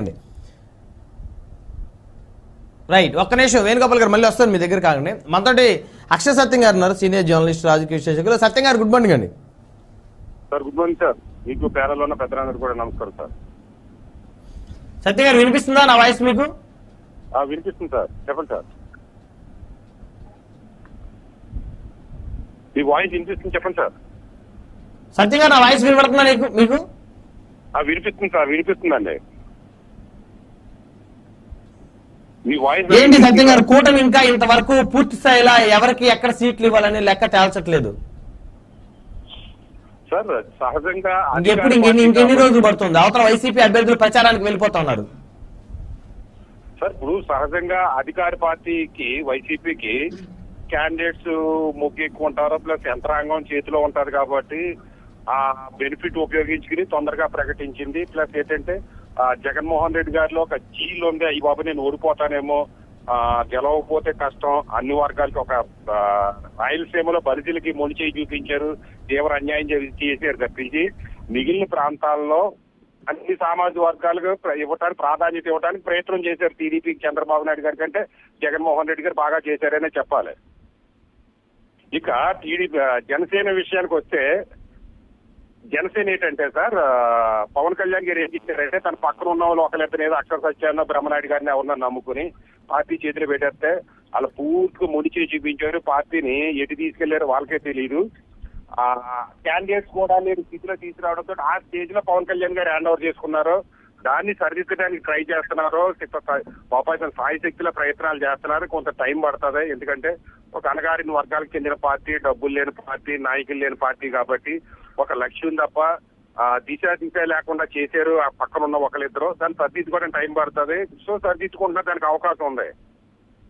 అండి రైట్ ఒక్క నిమిషం వేణుగోపాల్ గారు మళ్ళీ వస్తాను మీ దగ్గర కాకండి మనతోటి అక్షయ సత్యం గారు ఉన్నారు సీనియర్ జర్నలిస్ట్ రాజకీయ విశ్లేషకులు. సత్యం గారు గుడ్ మార్నింగ్ అండి. Sir good morning sir. మీకు పేరలో ఉన్న పెద్దలందరూ కూడా నమస్కారం సార్. సత్యం గారు వినిపిస్తుందా నా వాయిస్ మీకు? వినిపిస్తుంది సార్. చెప్పండి సార్. మీ వాయిస్ వినిపిస్తుంది చెప్పండి సార్. సత్యం గారు నా వాయిస్ వినపడుతుందా మీకు? వినిపిస్తుంది సార్ వినిపిస్తుందండి మీ వాయిస్ ఏంటి సత్యం గారు? కూటమి ఇంకా ఇంతవరకు పూర్తి స్థాయిలో ఎవరికి ఎక్కడ సీట్లు ఇవ్వాలని లెక్క తేల్చట్లేదు. సార్ సహజంగా ఇంకెప్పుడు ఇంకెన్ని రోజులు పడుతుంది? అవతల వైసీపీ అభ్యర్థులు ప్రచారానికి వెళ్ళిపోతా ఉన్నారు. సార్ ఇప్పుడు సహజంగా అధికార పార్టీకి వైసీపీకి క్యాండిడేట్స్ మొగ్గు ఎక్కువ ఉంటారు ప్లస్ యంత్రాంగం చేతిలో ఉంటది కాబట్టి ఆ బెనిఫిట్ ఉపయోగించుకుని తొందరగా ప్రకటించింది. ప్లస్ ఏంటంటే జగన్మోహన్ రెడ్డి గారిలో ఒక జీల్ ఉంది. ఈ బాబు నేను ఓడిపోతానేమో. గెలవకపోతే కష్టం. అన్ని వర్గాలకి ఒక రాయలసీమలో బలిజీలకి మొలిచేయి చూపించారు. తీవ్ర అన్యాయం చేసి- చేశారు తప్పించి మిగిలిన ప్రాంతాల్లో అన్ని సామాజిక వర్గాలకు ఇవ్వటానికి ప్రాధాన్యత ఇవ్వడానికి ప్రయత్నం చేశారు టీడీపీ చంద్రబాబు నాయుడు గారి కంటే. జగన్మోహన్ రెడ్డి గారు బాగా చేశారనే చెప్పాలి. ఇక టీడీపీ జనసేన విషయానికి వస్తే జనసేన ఏంటంటే సార్ పవన్ కళ్యాణ్ గారు ఏం చేశారంటే తన పక్కన ఉన్న వాళ్ళు ఒకరిద్దరు ఏదో అక్షర సత్యాన్న బ్రహ్మనాయుడు గారిని ఎవరన్నా నమ్ముకుని పార్టీ చేతులు పెట్టేస్తే అలా పూర్తిగా ముడిచి చూపించారు. పార్టీని ఎటు తీసుకెళ్ళారు వాళ్ళకే తెలియదు ఆ క్యాండిడేట్స్ కూడా లేని స్థితిలో తీసుకురావడంతో ఆ స్టేజ్లో పవన్ కళ్యాణ్ గారు హ్యాండ్ ఓవర్ చేసుకున్నారు. దాన్ని సరిదిద్దడానికి ట్రై చేస్తున్నారు. పాపాయసం సాయి శక్తిలో ప్రయత్నాలు చేస్తున్నారు. కొంత టైం పడుతుంది. ఎందుకంటే ఒక అనగారిన వర్గాలకు చెందిన పార్టీ డబ్బులు లేని పార్టీ నాయకులు లేని పార్టీ కాబట్టి ఒక లక్ష్యం తప్ప ఆ, దిశ దిశ లేకుండా చేశారు ఆ పక్కన ఉన్న ఒకరిద్దరు దాన్ని సరిదిద్దుకోవడానికి టైం పడుతుంది. సో సరిదిద్దుకుంటున్నా దానికి అవకాశం ఉంది.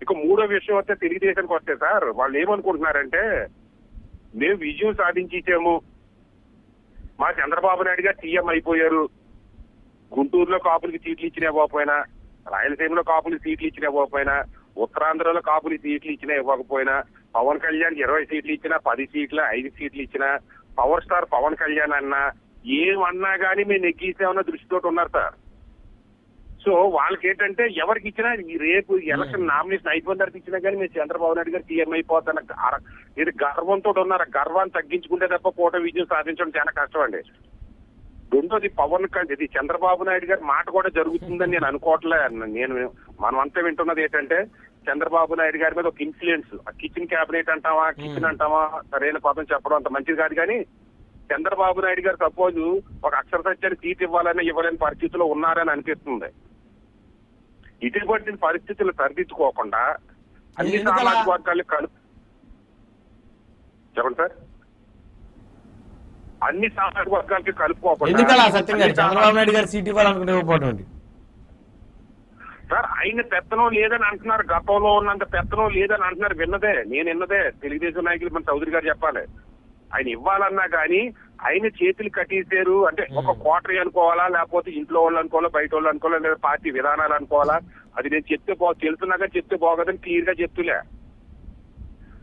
ఇక మూడో విషయం వస్తే తెలుగుదేశానికి వస్తే సార్ వాళ్ళు ఏమనుకుంటున్నారంటే మేము విజయం సాధించేసాము మా చంద్రబాబు నాయుడు గారు సీఎం అయిపోయారు. గుంటూరులో కాపులకి సీట్లు ఇచ్చినా ఇవ్వకపోయినా రాయలసీమలో కాపులకి సీట్లు ఇచ్చినా ఇవ్వకపోయినా ఉత్తరాంధ్రలో కాపులకి సీట్లు ఇచ్చినా ఇవ్వకపోయినా పవన్ కళ్యాణ్ ఇరవై సీట్లు ఇచ్చినా పది సీట్లు ఐదు సీట్లు ఇచ్చినా పవర్ స్టార్ పవన్ కళ్యాణ్ అన్నా ఏమన్నా కానీ మేము నెగ్గేసామన్న దృష్టితో ఉన్నారు సార్? సో వాళ్ళకి ఏంటంటే ఎవరికి ఇచ్చినా రేపు ఎలక్షన్ నామినేషన్ అయిపోయిన తర్వాత ఇచ్చినా కానీ మేము చంద్రబాబు నాయుడు గారు సీఎం అయిపోతాను ఇది గర్వంతో ఉన్నారు. గర్వాన్ని తగ్గించుకుంటే తప్ప కూట విజయం సాధించడం చాలా కష్టం అండి. రెండోది పవన్ కళ్యాణ్ ఇది చంద్రబాబు నాయుడు గారి మాట కూడా జరుగుతుందని నేను అనుకోవట్లే. నేను మనం అంతా వింటున్నది ఏంటంటే చంద్రబాబు నాయుడు గారి మీద ఒక ఇన్ఫ్లుయెన్స్ ఆ కిచెన్ క్యాబినెట్ అంటావా కిచెన్ అంటావా సరైన పదం చెప్పడం అంత మంచిది కాదు కానీ చంద్రబాబు నాయుడు గారు సపోజ్ ఒక అక్షర సత్యాన్ని సీట్ ఇవ్వాలని ఇవ్వలేని పరిస్థితిలో ఉన్నారని అనిపిస్తుంది ఇటువంటి పరిస్థితులు సరిదిద్దుకోకుండా అన్ని? సామాజిక వర్గాలు కలుపు చెప్పండి సార్ అన్ని సామాజిక వర్గాలకి కలుపుకోకుండా చంద్రబాబు నాయుడు గారు సీట్ ఇవ్వాలనుకుంటే? సార్ ఆయన పెత్తనం లేదని అంటున్నారు. గతంలో ఉన్నంత పెత్తనం లేదని అంటున్నారు. విన్నదే నేను విన్నదే. తెలుగుదేశం నాయకులు మన చౌదరి గారు చెప్పాలి. ఆయన ఇవ్వాలన్నా కానీ ఆయన చేతులు కట్టేసారు అంటే ఒక క్వార్టరీ అనుకోవాలా? లేకపోతే ఇంట్లో వాళ్ళు అనుకోవాలా? బయట వాళ్ళు అనుకోవాలా? లేదా పార్టీ విధానాలు అనుకోవాలా? అది నేను చెప్తే బా తెలుసున్నాక చెప్తే బాగోదని క్లియర్గా చెప్తులే.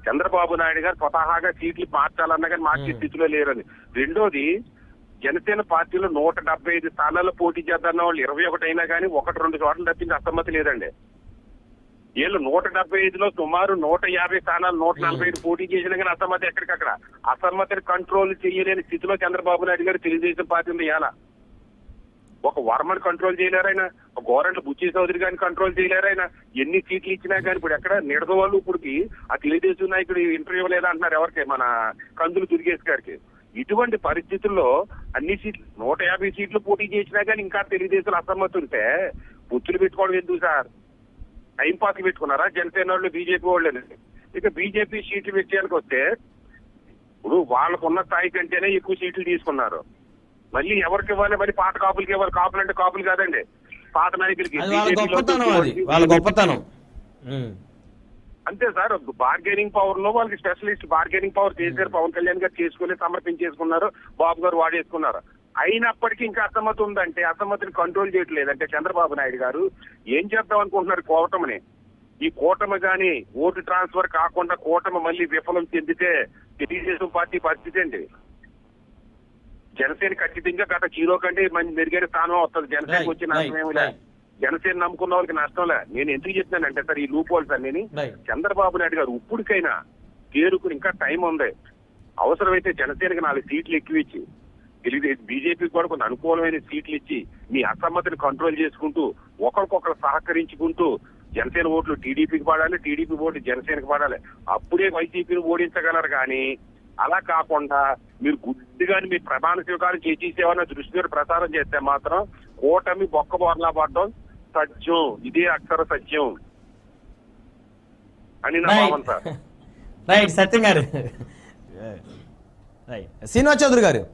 చంద్రబాబు నాయుడు గారు స్వతహాగా సీట్లు మార్చాలన్నా కానీ మార్చే స్థితిలో లేరని. రెండోది జనసేన పార్టీలో నూట డెబ్బై ఐదు స్థానాల్లో పోటీ చేద్దాన్న వాళ్ళు ఇరవై ఒకటి అయినా కానీ ఒకటి రెండు చోట్ల తప్పించి అసమ్మతి లేదండి. వీళ్ళు నూట డెబ్బై ఐదులో సుమారు నూట యాభై స్థానాలు నూట నలభై ఐదు పోటీ చేసినా కానీ అసమ్మతి ఎక్కడికక్కడ? అసమ్మతిని కంట్రోల్ చేయలేని స్థితిలో చంద్రబాబు నాయుడు గారు తెలుగుదేశం పార్టీ ఉంది ఇవాళ. ఒక వర్మని కంట్రోల్ చేయలేరైనా ఒక గోరంట్ల బుచ్చి చౌదరి గారిని కంట్రోల్ చేయలేరైనా ఎన్ని సీట్లు ఇచ్చినా కానీ ఇప్పుడు ఎక్కడ నిడదవాళ్ళు ఇప్పటికి ఇప్పుడుకి ఆ తెలుగుదేశం నాయకుడు ఇంటర్వ్యూ లేదా అంటున్నారు ఎవరికి? మన కందులు దుర్గేష్ గారికి. ఇటువంటి పరిస్థితుల్లో అన్ని సీట్లు నూట యాభై సీట్లు పోటీ చేసినా కానీ ఇంకా తెలుగుదేశం అసమ్మతి ఉంటే బుద్ధులు పెట్టుకోవడం ఎందుకు సార్? టైం పాస్ పెట్టుకున్నారా? జనసేన వాళ్ళు బీజేపీ వాళ్ళు ఇక బీజేపీ సీట్లు విషయానికి వస్తే ఇప్పుడు వాళ్ళకున్న స్థాయి కంటేనే ఎక్కువ సీట్లు తీసుకున్నారు. మళ్ళీ ఎవరికి ఇవ్వాలి? మరి పాత కాపులకి ఇవ్వాలి? కాపులు అంటే కాపులు కాదండి. పాత నాయకులకి. వాళ్ళ గొప్పతనం అది వాళ్ళ గొప్పతనం ఉమ్. అంతే సార్ బార్గెనింగ్ పవర్లో వాళ్ళకి స్పెషలిస్ట్ బార్గెనింగ్ పవర్ చేశారు. పవన్ కళ్యాణ్ గారు చేసుకుని సమర్పించేసుకున్నారు. బాబు గారు వాడేసుకున్నారు. అయినప్పటికీ ఇంకా అసమ్మతి ఉందంటే అసమ్మతిని కంట్రోల్ చేయట్లేదు. అంటే చంద్రబాబు నాయుడు గారు ఏం చేద్దాం అనుకుంటున్నారు కూటమిని? ఈ కూటమి గాని ఓటు ట్రాన్స్ఫర్ కాకుండా కూటమి మళ్ళీ విఫలం చెందితే తెలుగుదేశం పార్టీ పరిస్థితి అండి జనసేన ఖచ్చితంగా గత జీరో కంటే మంచి మెరుగైన స్థానం వస్తుంది. జనసేనకి Right, వచ్చి right, నష్టమేమి లేదు. జనసేన నమ్ముకున్న వాళ్ళకి నష్టంలే. నేను ఎందుకు చెప్తానంటే సార్ ఈ లూప్ అన్ని Right. చంద్రబాబు నాయుడు గారు ఇప్పటికైనా తేరుకుని ఇంకా టైం ఉంది. అవసరమైతే జనసేనకి నాలుగు సీట్లు ఎక్కువ ఇచ్చి తెలుగుదేశం బీజేపీకి కూడా కొంత అనుకూలమైన సీట్లు ఇచ్చి మీ అసమ్మతిని కంట్రోల్ చేసుకుంటూ ఒకరికొకరు సహకరించుకుంటూ జనసేన ఓట్లు టీడీపీకి పడాలి టీడీపీ ఓట్లు జనసేనకి పడాలి అప్పుడే వైసీపీని ఓడించగలరు కానీ అలా కాకుండా మీరు గుడ్డిగాని మీ ప్రధాన శివకాలు చేసేసేవన్న దృష్టితో ప్రచారం చేస్తే మాత్రం కూటమి బొక్క బోర్లా పడడం సత్యం ఇదే అక్షర సత్యం అని నా భావన సార్. రైట్ సత్యం గారు. రైట్ శ్రీనివాస్ చౌదరి గారు.